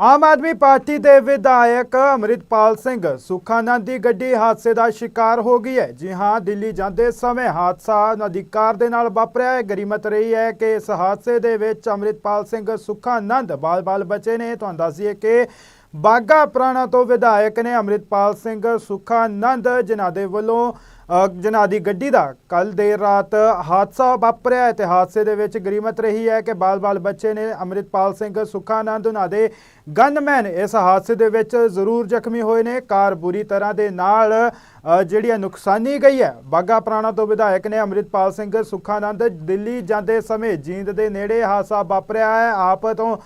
Aam Aadmi party ਦੇ ਵਿਧਾਇਕ ਅਮਰਿਤਪਾਲ ਸਿੰਘ ਸੁਖਾਨੰਦ ਦੀ ਗੱਡੀ ਹਾਦਸੇ ਦਾ ਸ਼ਿਕਾਰ ਹੋ ਗਈ ਹੈ। ਜੀ ਹਾਂ, ਦਿੱਲੀ ਜਾਂਦੇ ਸਮੇਂ ਹਾਦਸਾ ਉਹਨਾਂ ਦੀ ਕਾਰ ਦੇ ਨਾਲ ਵਾਪਰਿਆ ਹੈ। ਗਰੀਮਤ ਰਹੀ ਹੈ ਕਿ ਇਸ ਹਾਦਸੇ ਦੇ ਵਿੱਚ ਅਮਰਿਤਪਾਲ ਸਿੰਘ ਸੁਖਾਨੰਦ ਬਾਲ-ਬਾਲ ਬਚੇ ਨੇ। ਤੁਹਾਨੂੰ ਦੱਸੀਏ ਕਿ ਬਾਗਾ ਪੁਰਾਣਾ ਤੋਂ ਵਿਧਾਇਕ ਨੇ ਅਮਰਿਤਪਾਲ ਸਿੰਘ ਸੁਖਾਨੰਦ, ਜਿਨ੍ਹਾਂ ਦੇ ਵੱਲੋਂ ਜਿਨ੍ਹਾਂ ਦੀ ਗੱਡੀ ਦਾ ਕੱਲ ਦੇਰ ਰਾਤ ਹਾਦਸਾ ਵਾਪਰਿਆ। ਹੈ ਤੇ ਹਾਦਸੇ ਦੇ ਵਿੱਚ ਗਰੀਮਤ ਰਹੀ ਹੈ ਕਿ ਬਾਲ-ਬਾਲ ਬੱਚੇ ਨੇ ਅਮਰਿਤਪਾਲ ਸਿੰਘ ਸੁਖਾਨੰਦ ਉਹਨਾਂ ਦੇ ਗਨਮੈਨ ਇਸ ਹਾਦਸੇ ਦੇ ਵਿੱਚ ਜ਼ਰੂਰ ਜ਼ਖਮੀ ਹੋਏ ਨੇ। ਕਾਰ ਬੁਰੀ ਤਰ੍ਹਾਂ ਦੇ ਨਾਲ ਜਿਹੜੀ ਹੈ ਨੁਕਸਾਨੀ ਗਈ ਹੈ ਬਾਗਾ ਪੁਰਾਣਾ ਤੋਂ ਵਿਧਾਇਕ ਨੇ ਅਮਰਿਤਪਾਲ ਸਿੰਘ ਸੁਖਾਨੰਦ ਦਿੱਲੀ ਜਾਂਦੇ ਸਮੇਂ ਜੀਂਦ ਦੇ ਨੇੜੇ ਹਾਦਸਾ ਵਾਪਰਿਆ ਹੈ। ਆਪ ਤੋਂ,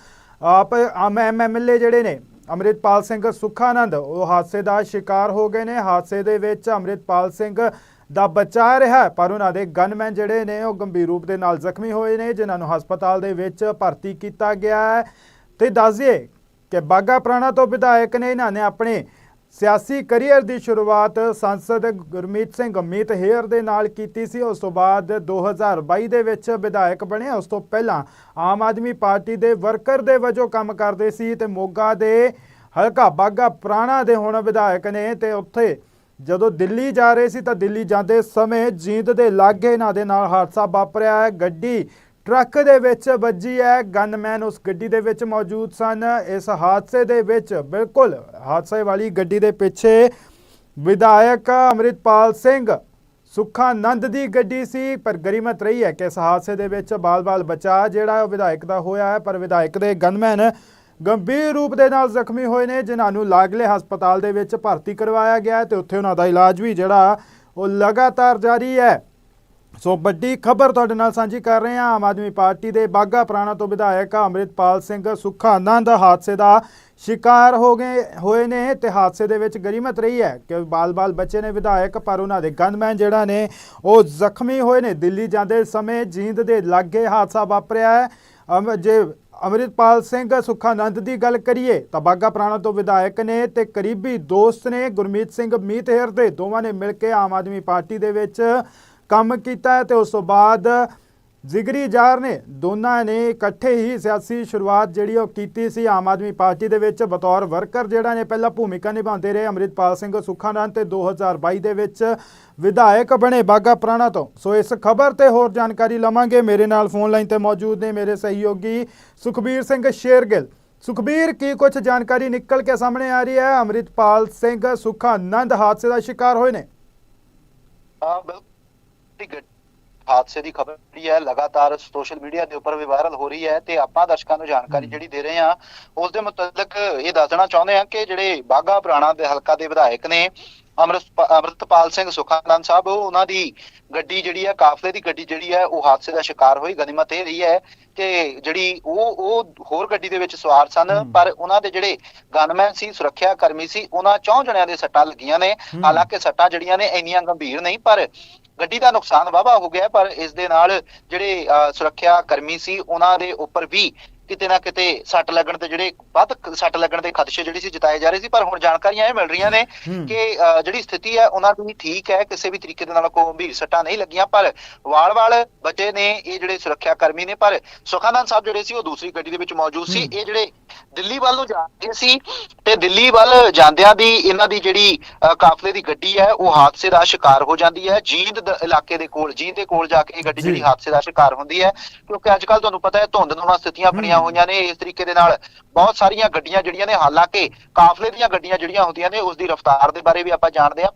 ਆਪ, ਆਮ ਐਮਐਲਏ ਜਿਹੜੇ ਨੇ ਅੰਮ੍ਰਿਤਪਾਲ ਸਿੰਘ ਸੁਖਾਨੰਦ, ਉਹ ਹਾਦਸੇ ਦਾ ਸ਼ਿਕਾਰ ਹੋ ਗਏ ਨੇ। ਹਾਦਸੇ ਦੇ ਵਿੱਚ ਅੰਮ੍ਰਿਤਪਾਲ ਸਿੰਘ ਦਾ ਬਚਾ ਰਿਹਾ ਪਰ ਉਹਨਾਂ ਦੇ ਗਨਮੈਨ ਜਿਹੜੇ ਨੇ, ਉਹ ਗੰਭੀਰ ਰੂਪ ਦੇ ਨਾਲ ਜ਼ਖਮੀ ਹੋਏ ਨੇ, ਜਿਨ੍ਹਾਂ ਨੂੰ ਹਸਪਤਾਲ ਦੇ ਵਿੱਚ ਭਰਤੀ ਕੀਤਾ ਗਿਆ ਹੈ। ਤੇ ਦੱਸ ਦਈਏ ਕਿ ਬਾਗਾ ਪੁਰਾਣਾ ਤੋਂ ਵਿਧਾਇਕ ਨੇ, ਇਹਨਾਂ ਨੇ ਆਪਣੇ ਸਿਆਸੀ ਕੈਰੀਅਰ ਦੀ ਸ਼ੁਰੂਆਤ ਸੰਸਦ ਗੁਰਮੀਤ ਸਿੰਘ ਅਮੀਤ ਹੇਅਰ ਦੇ ਨਾਲ ਕੀਤੀ ਸੀ। ਉਸ ਤੋਂ ਬਾਅਦ 2022 ਦੇ ਵਿੱਚ ਵਿਧਾਇਕ ਬਣੇ। ਉਸ ਤੋਂ ਪਹਿਲਾਂ ਆਮ ਆਦਮੀ ਪਾਰਟੀ ਦੇ ਵਰਕਰ ਦੇ ਵਜੋਂ ਕੰਮ ਕਰਦੇ ਸੀ ਤੇ ਮੋਗਾ ਦੇ ਹਲਕਾ ਬਾਗਾ ਪੁਰਾਣਾ ਦੇ ਹੁਣ ਵਿਧਾਇਕ ਨੇ ਤੇ ਉੱਥੇ ਜਦੋਂ ਦਿੱਲੀ ਜਾ ਰਹੇ ਸੀ ਤਾਂ ਦਿੱਲੀ ਜਾਂਦੇ ਸਮੇਂ ਜੀਂਦ ਦੇ ਲਾਗੇ ਇਹਨਾਂ ਦੇ ਨਾਲ ਹਾਦਸਾ ਵਾਪਰਿਆ ਹੈ। ਗੱਡੀ ਟਰੱਕ ਦੇ ਵਿੱਚ ਵੱਜੀ ਹੈ। ਗਨਮੈਨ ਉਸ ਗੱਡੀ ਦੇ ਵਿੱਚ ਮੌਜੂਦ ਸਨ। ਇਸ ਹਾਦਸੇ ਦੇ ਵਿੱਚ ਬਿਲਕੁਲ ਹਾਦਸੇ ਵਾਲੀ ਗੱਡੀ ਦੇ ਪਿੱਛੇ ਵਿਧਾਇਕ ਅਮਰਿਤਪਾਲ ਸਿੰਘ ਸੁਖਾਨੰਦ ਦੀ ਗੱਡੀ ਸੀ, ਪਰ ਗਰੀਮਤ ਰਹੀ ਹੈ ਕਿ ਇਸ ਹਾਦਸੇ ਦੇ ਵਿੱਚ ਬਾਲ-ਬਾਲ ਬਚਾ ਜਿਹੜਾ ਉਹ ਵਿਧਾਇਕ ਦਾ ਹੋਇਆ ਹੈ, ਪਰ ਵਿਧਾਇਕ ਦੇ ਗਨਮੈਨ ਗੰਭੀਰ ਰੂਪ ਦੇ ਨਾਲ ਜ਼ਖਮੀ ਹੋਏ ਨੇ, ਜਿਨ੍ਹਾਂ ਨੂੰ ਲਾਗਲੇ ਹਸਪਤਾਲ ਦੇ ਵਿੱਚ ਭਰਤੀ ਕਰਵਾਇਆ ਗਿਆ ਹੈ ਤੇ ਉੱਥੇ ਉਹਨਾਂ ਦਾ ਇਲਾਜ ਵੀ ਜਿਹੜਾ ਉਹ ਲਗਾਤਾਰ ਜਾਰੀ ਹੈ। ਸੋ ਵੱਡੀ ਖਬਰ ਤੁਹਾਡੇ ਨਾਲ ਸਾਂਝੀ ਕਰ ਰਹੇ ਹਾਂ। ਆਮ ਆਦਮੀ ਪਾਰਟੀ ਦੇ ਬਾਗਾ ਪੁਰਾਣਾ ਤੋਂ ਵਿਧਾਇਕ ਅੰਮ੍ਰਿਤਪਾਲ ਸਿੰਘ ਸੁਖਾਨੰਦ ਹਾਦਸੇ ਦਾ ਸ਼ਿਕਾਰ ਹੋ ਗਏ, ਹੋਏ ਨੇ ਤੇ ਹਾਦਸੇ ਦੇ ਵਿੱਚ ਗਰੀਮਤ ਰਹੀ ਹੈ ਕਿ ਬਾਲ-ਬਾਲ ਬੱਚੇ ਨੇ ਵਿਧਾਇਕ ਪਰ ਉਹਨਾਂ ਦੇ ਗਨਮੈਨ ਜਿਹੜਾ ਨੇ, ਉਹ ਜ਼ਖਮੀ ਹੋਏ ਨੇ। ਦਿੱਲੀ ਜਾਂਦੇ ਸਮੇਂ ਜੀਂਦ ਦੇ ਲਾਗੇ ਹਾਦਸਾ ਵਾਪਰਿਆ ਹੈ। ਅਮ- ਜੇ ਅਮਰਿਤਪਾਲ ਸਿੰਘ ਸੁਖਾਨੰਦ ਦੀ ਗੱਲ ਕਰੀਏ ਤਾਂ ਬਾਗਾ ਪੁਰਾਣਾ ਤੋਂ ਵਿਧਾਇਕ ਨੇ ਤੇ ਕਰੀਬੀ ਦੋਸਤ ਨੇ ਗੁਰਮੀਤ ਸਿੰਘ ਮੀਤਹਿਰ ਦੇ ਦੋਵਾਂ ਨੇ ਮਿਲ ਕੇ ਆਮ ਆਦਮੀ ਪਾਰਟੀ ਦੇ ਵਿੱਚ ਕੰਮ ਕੀਤਾ ਹੈ ਤੇ ਉਸ ਤੋਂ ਬਾਅਦ ਜਿਗਰੀ ਜਾਰ ਨੇ ਦੋਨਾਂ ਨੇ ਇਕੱਠੇ ਹੀ ਸਿਆਸੀ ਸ਼ੁਰੂਆਤ ਜਿਹੜੀ ਉਹ ਕੀਤੀ ਸੀ ਆਮ ਆਦਮੀ ਪਾਰਟੀ ਦੇ ਵਿੱਚ। ਬਤੌਰ ਵਰਕਰ ਜਿਹੜਾ ਨੇ ਪਹਿਲਾਂ ਭੂਮਿਕਾ ਨਿਭਾਉਂਦੇ ਰਹੇ, ਅਮਰਿਤਪਾਲ ਸਿੰਘ ਸੁਖਾਨੰਦ ਤੇ 2022 ਦੇ ਵਿੱਚ ਵਿਧਾਇਕ ਬਣੇ ਬਾਗਾ ਪੁਰਾਣਾ ਤੋਂ। ਸੋ ਇਸ ਖਬਰ ਤੇ ਹੋਰ ਜਾਣਕਾਰੀ ਲਵਾਂਗੇ। ਮੇਰੇ ਨਾਲ ਫੋਨ ਲਾਈਨ ਤੇ ਮੌਜੂਦ ਨੇ ਮੇਰੇ ਸਹਿਯੋਗੀ ਸੁਖਬੀਰ ਸਿੰਘ ਸ਼ੇਰਗਿੱਲ। ਸੁਖਬੀਰ, ਕੀ ਕੁਝ ਜਾਣਕਾਰੀ ਨਿਕਲ ਕੇ ਸਾਹਮਣੇ ਆ ਰਹੀ ਹੈ? ਅਮਰਿਤਪਾਲ ਸਿੰਘ ਸੁਖਾਨੰਦ ਹਾਦਸੇ ਦਾ ਸ਼ਿਕਾਰ ਹੋਏ ਨੇ। ਹਾਂ, ਬਿਲਕੁਲ। ਹਾਦਸੇ ਦੀ ਖਬਰ ਜਿਹੜੀ ਹੈ ਲਗਾਤਾਰ ਸੋਸ਼ਲ ਮੀਡੀਆ ਦੇ ਉੱਪਰ ਵੀ ਵਾਇਰਲ ਹੋ ਰਹੀ ਹੈ ਤੇ ਆਪਾਂ ਦਰਸ਼ਕਾਂ ਨੂੰ ਜਾਣਕਾਰੀ ਜਿਹੜੀ ਦੇ ਰਹੇ ਹਾਂ ਉਸ ਦੇ ਮੁਤਲਕ ਇਹ ਦੱਸਣਾ ਚਾਹੁੰਦੇ ਹਾਂ ਕਿ ਜਿਹੜੇ ਬਾਗਾ ਪੁਰਾਣਾ ਦੇ ਹਲਕਾ ਦੇ ਵਿਧਾਇਕ ਨੇ ਅਮਰਿਤ ਅਮਰਿਤਪਾਲ ਸਿੰਘ ਸੁਖਾਨੰਦ ਸਾਹਿਬ ਉਹ ਉਹਨਾਂ ਦੀ ਗੱਡੀ ਜਿਹੜੀ ਹੈ ਕਾਫਲੇ ਦੀ ਗੱਡੀ ਜਿਹੜੀ ਹੈ ਉਹ ਹਾਦਸੇ ਦਾ ਸ਼ਿਕਾਰ ਹੋਈ ਗਨੀਮਤ ਇਹ ਰਹੀ ਹੈ ਕਿ ਜਿਹੜੀ ਉਹ ਉਹ ਹੋਰ ਗੱਡੀ ਦੇ ਵਿੱਚ ਸਵਾਰ ਸਨ। ਪਰ ਉਹਨਾਂ ਦੇ ਜਿਹੜੇ ਗਨਮੈਨ ਸੀ ਸੁਰੱਖਿਆ ਕਰਮੀ ਸੀ ਉਹਨਾਂ ਚੌਂ ਜਣਿਆਂ ਦੇ ਸੱਟਾਂ ਲੱਗੀਆਂ ਨੇ। ਹਾਲਾਂਕਿ ਸੱਟਾਂ ਜਿਹੜੀਆਂ ਨੇ ਇੰਨੀਆਂ ਗੰਭੀਰ ਨਹੀਂ ਪਰ ਗੱਡੀ ਦਾ ਨੁਕਸਾਨ ਵਾਵਾ ਹੋ ਗਿਆ ਪਰ ਇਸ ਦੇ ਨਾਲ ਜਿਹੜੇ ਅਹ, ਸੁਰੱਖਿਆ ਕਰਮੀ ਸੀ ਉਹਨਾਂ ਦੇ ਉੱਪਰ ਵੀ ਕਿਤੇ ਨਾ ਕਿਤੇ ਸੱਟ ਲੱਗਣ ਤੇ ਜਿਹੜੇ ਵੱਧ ਸੱਟ ਲੱਗਣ ਦੇ ਖਦਸ਼ੇ ਜਿਹੜੀ ਸੀ ਜਤਾਏ ਜਾ ਰਹੇ ਸੀ ਪਰ ਹੁਣ ਜਾਣਕਾਰੀਆਂ ਇਹ ਮਿਲ ਰਹੀਆਂ ਨੇ। ਕਿ ਜਿਹੜੀ ਸਥਿਤੀ ਹੈ ਉਹਨਾਂ ਦੀ ਠੀਕ ਹੈ ਕਿਸੇ ਵੀ ਤਰੀਕੇ ਦੇ ਨਾਲ ਕੋਈ ਗੰਭੀਰ ਸੱਟਾਂ ਨਹੀਂ ਲੱਗੀਆਂ ਪਰ ਵਾਲ-ਵਾਲ ਬਚੇ ਨੇ ਇਹ ਜਿਹੜੇ ਸੁਰੱਖਿਆ ਕਰਮੀ ਨੇ ਪਰ ਸੁਖਾਨੰਦ ਸਾਹਿਬ ਜਿਹੜੇ ਸੀ ਉਹ ਦੂਸਰੀ ਗੱਡੀ ਦੇ ਵਿੱਚ ਮੌਜੂਦ ਸੀ। ਇਹ ਜਿਹੜੇ ਦਿੱਲੀ ਵੱਲ ਨੂੰ ਜਾ ਰਹੇ ਸੀ ਤੇ ਦਿੱਲੀ ਵੱਲ ਜਾਂਦਿਆਂ ਦੀ ਇਹਨਾਂ ਦੀ ਜਿਹੜੀ ਕਾਫਲੇ ਦੀ ਗੱਡੀ ਹੈ ਉਹ ਹਾਦਸੇ ਦਾ ਸ਼ਿਕਾਰ ਹੋ ਜਾਂਦੀ ਹੈ ਜੀਂਦ ਇਲਾਕੇ ਦੇ ਕੋਲ ਜੀਂਦ ਦੇ ਕੋਲ ਜਾ ਕੇ ਇਹ ਗੱਡੀ। ਜਿਹੜੀ ਹਾਦਸੇ ਦਾ ਸ਼ਿਕਾਰ ਹੁੰਦੀ ਹੈ ਕਿਉਂਕਿ ਅੱਜ ਕੱਲ ਤੁਹਾਨੂੰ ਪਤਾ ਹੈ ਧੁੰਦ ਨੂੰਆਂ ਸਥਿਤੀਆਂ ਬਣੀਆਂ ਹੋਈਆਂ ਨੇ, ਇਸ ਤਰੀਕੇ ਦੇ ਨਾਲ ਬਹੁਤ ਸਾਰੀਆਂ ਗੱਡੀਆਂ ਜਿਹੜੀਆਂ ਨੇ, ਹਾਲਾਂਕਿ ਕਾਫਲੇ ਦੀਆਂ ਗੱਡੀਆਂ ਜਿਹੜੀਆਂ ਹੁੰਦੀਆਂ ਨੇ ਉਸ ਦੀ ਰਫ਼ਤਾਰ ਦੇ ਬਾਰੇ ਵੀ ਆਪਾਂ ਜਾਣਦੇ ਹਾਂ।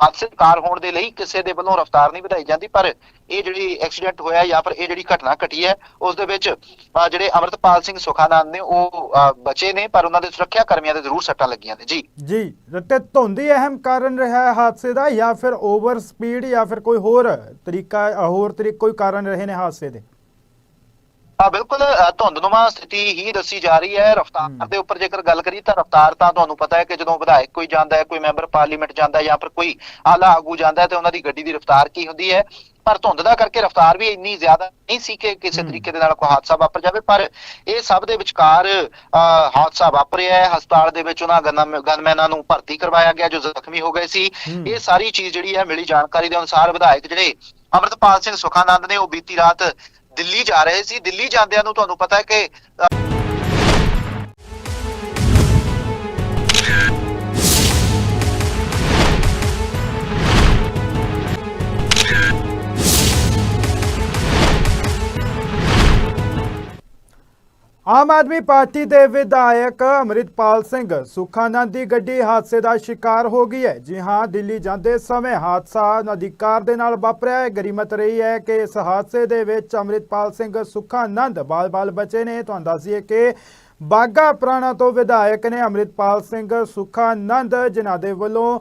ਹਾਦਸੇ ਹੋਣ ਦੇ ਲਈ ਕਿਸੇ ਦੇ ਵੱਲੋਂ ਰਫ਼ਤਾਰ ਨਹੀਂ ਵਧਾਈ ਜਾਂਦੀ, ਪਰ ਇਹ ਜਿਹੜੀ ਐਕਸੀਡੈਂਟ ਹੋਇਆ ਜਾਂ ਫਿਰ ਇਹ ਜਿਹੜੀ ਘਟਨਾ ਘਟੀ ਹੈ, ਉਸ ਦੇ ਵਿੱਚ ਜਿਹੜੇ ਅਮਰਤਪਾਲ ਸਿੰਘ ਸੁਖਾਨੰਦ ਨੇ, ਉਹ ਬਚੇ ਨੇ, ਪਰ ਉਹਨਾਂ ਦੇ ਸੁਰੱਖਿਆ ਕਰਮੀਆਂ ਦੇ ਜ਼ਰੂਰ ਸੱਟਾਂ ਲੱਗੀਆਂ ਨੇ। ਜੀ। ਜੀ, ਤੇ ਧੁੰਦ ਅਹਿਮ ਕਾਰਨ ਰਿਹਾ ਹੈ ਹਾਦਸੇ ਦਾ ਜਾਂ ਫਿਰ ਓਵਰ ਸਪੀਡ ਜਾਂ ਫਿਰ ਕੋਈ ਹੋਰ ਤਰੀਕਾ, ਹੋਰ ਤਰੀਕ, ਕੋਈ ਕਾਰਨ ਰਹੇ ਨੇ ਹਾਦਸੇ ਦੇ? ਹਾਂ ਬਿਲਕੁਲ ਧੁੰਦਨੁਮਾ ਸਥਿਤੀ ਹੀ ਦੱਸੀ ਜਾ ਰਹੀ ਹੈ। ਰਫ਼ਤਾਰ ਦੇ ਉੱਪਰ ਜੇਕਰ ਗੱਲ ਕਰੀਏ ਤਾਂ ਰਫ਼ਤਾਰ ਤਾਂ ਤੁਹਾਨੂੰ ਪਤਾ ਹੈ ਕਿ ਜਦੋਂ ਵਿਧਾਇਕ ਕੋਈ ਜਾਂਦਾ ਹੈ ਕੋਈ ਮੈਂਬਰ ਪਾਰਲੀਮੈਂਟ ਜਾਂਦਾ ਹੈ ਜਾਂ ਫਿਰ ਕੋਈ ਆਲਾ ਆਗੂ ਜਾਂਦਾ ਹੈ ਤੇ ਉਹਨਾਂ ਦੀ ਗੱਡੀ ਦੀ ਰਫ਼ਤਾਰ ਕੀ ਹੁੰਦੀ ਹੈ ਪਰ ਧੁੰਦ ਦਾ ਕਰਕੇ ਰਫ਼ਤਾਰ ਵੀ ਇੰਨੀ ਜ਼ਿਆਦਾ ਨਹੀਂ ਸੀ ਕਿ ਕਿਸੇ। ਤਰੀਕੇ ਦੇ ਨਾਲ ਕੋਈ ਹਾਦਸਾ ਵਾਪਰ ਜਾਵੇ ਪਰ ਇਹ ਸਭ ਦੇ ਵਿਚਕਾਰ ਹਾਦਸਾ ਵਾਪਰਿਆ ਹੈ ਹਸਪਤਾਲ ਦੇ ਵਿੱਚ ਉਹਨਾਂ ਗਨਮ- ਗਨਮੈਨਾਂ ਨੂੰ ਭਰਤੀ ਕਰਵਾਇਆ ਗਿਆ ਜੋ ਜ਼ਖਮੀ ਹੋ ਗਏ ਸੀ। ਇਹ ਸਾਰੀ ਚੀਜ਼ ਜਿਹੜੀ ਹੈ ਮਿਲੀ ਜਾਣਕਾਰੀ ਦੇ ਅਨੁਸਾਰ ਵਿਧਾਇਕ ਜਿਹੜੇ ਅਮਰਤਪਾਲ ਸਿੰਘ ਸੁਖਾਨੰਦ ਨੇ ਉਹ ਬੀਤੀ ਰਾਤ ਦਿੱਲੀ ਜਾ ਰਹੇ ਸੀ। ਦਿੱਲੀ ਜਾਂਦਿਆਂ ਨੂੰ ਤੁਹਾਨੂੰ ਪਤਾ ਹੈ ਕਿ ਆਮ ਆਦਮੀ ਪਾਰਟੀ ਦੇ ਵਿਧਾਇਕ ਅਮਰਿਤਪਾਲ ਸਿੰਘ ਸੁਖਾਨੰਦ ਦੀ ਗੱਡੀ ਹਾਦਸੇ ਦਾ ਸ਼ਿਕਾਰ ਹੋ ਗਈ ਹੈ। ਜੀ ਹਾਂ, ਦਿੱਲੀ ਜਾਂਦੇ ਸਮੇਂ ਹਾਦਸਾ ਨਦੀ ਕਾਰ ਦੇ ਨਾਲ ਵਾਪਰਿਆ ਹੈ। ਗਰੀਮਤ ਰਹੀ ਹੈ ਕਿ ਇਸ ਹਾਦਸੇ ਦੇ ਵਿੱਚ ਅਮਰਿਤਪਾਲ ਸਿੰਘ ਸੁਖਾਨੰਦ ਬਾਲ-ਬਾਲ ਬਚੇ ਨੇ। ਤੁਹਾਨੂੰ ਦੱਸੀਏ ਕਿ ਬਾਗਾ ਪੁਰਾਣਾ ਤੋਂ ਵਿਧਾਇਕ ਨੇ ਅਮਰਿਤਪਾਲ ਸਿੰਘ ਸੁਖਾਨੰਦ, ਜਿਨ੍ਹਾਂ ਦੇ ਵੱਲੋਂ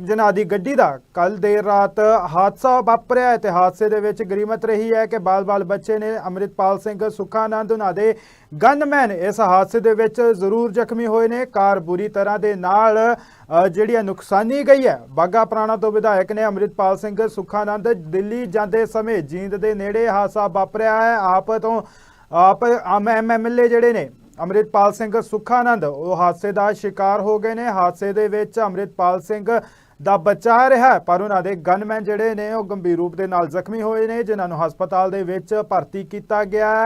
ਜਿਨ੍ਹਾਂ ਦੀ ਗੱਡੀ ਦਾ ਕੱਲ ਦੇਰ ਰਾਤ ਹਾਦਸਾ ਵਾਪਰਿਆ। ਹੈ ਤੇ ਹਾਦਸੇ ਦੇ ਵਿੱਚ ਗਰੀਮਤ ਰਹੀ ਹੈ ਕਿ ਬਾਲ-ਬਾਲ ਬੱਚੇ ਨੇ ਅਮਰਿਤਪਾਲ ਸਿੰਘ ਸੁਖਾਨੰਦ ਉਹਨਾਂ ਦੇ ਗਨਮੈਨ ਇਸ ਹਾਦਸੇ ਦੇ ਵਿੱਚ ਜ਼ਰੂਰ ਜ਼ਖਮੀ ਹੋਏ ਨੇ। ਕਾਰ ਬੁਰੀ ਤਰ੍ਹਾਂ ਦੇ ਨਾਲ ਜਿਹੜੀ ਹੈ ਨੁਕਸਾਨੀ ਗਈ ਹੈ। ਬਾਗਾ ਪੁਰਾਣਾ ਤੋਂ ਵਿਧਾਇਕ ਨੇ ਅਮਰਿਤਪਾਲ ਸਿੰਘ ਸੁਖਾਨੰਦ, ਦਿੱਲੀ ਜਾਂਦੇ ਸਮੇਂ ਜੀਂਦ ਦੇ ਨੇੜੇ ਹਾਦਸਾ ਵਾਪਰਿਆ ਹੈ। ਆਪ ਤੋਂ, ਆਪ, ਆਮ ਐਮਐਲਏ ਜਿਹੜੇ ਨੇ ਅੰਮ੍ਰਿਤਪਾਲ ਸਿੰਘ ਸੁਖਾਨੰਦ, ਉਹ ਹਾਦਸੇ ਦਾ ਸ਼ਿਕਾਰ ਹੋ ਗਏ ਨੇ। ਹਾਦਸੇ ਦੇ ਵਿੱਚ ਅੰਮ੍ਰਿਤਪਾਲ ਸਿੰਘ ਦਾ ਬਚਾ ਰਿਹਾ ਪਰ ਉਹਨਾਂ ਦੇ ਗਨਮੈਨ ਜਿਹੜੇ ਨੇ, ਉਹ ਗੰਭੀਰ ਰੂਪ ਦੇ ਨਾਲ ਜ਼ਖਮੀ ਹੋਏ ਨੇ, ਜਿਨ੍ਹਾਂ ਨੂੰ ਹਸਪਤਾਲ ਦੇ ਵਿੱਚ ਭਰਤੀ ਕੀਤਾ ਗਿਆ ਹੈ।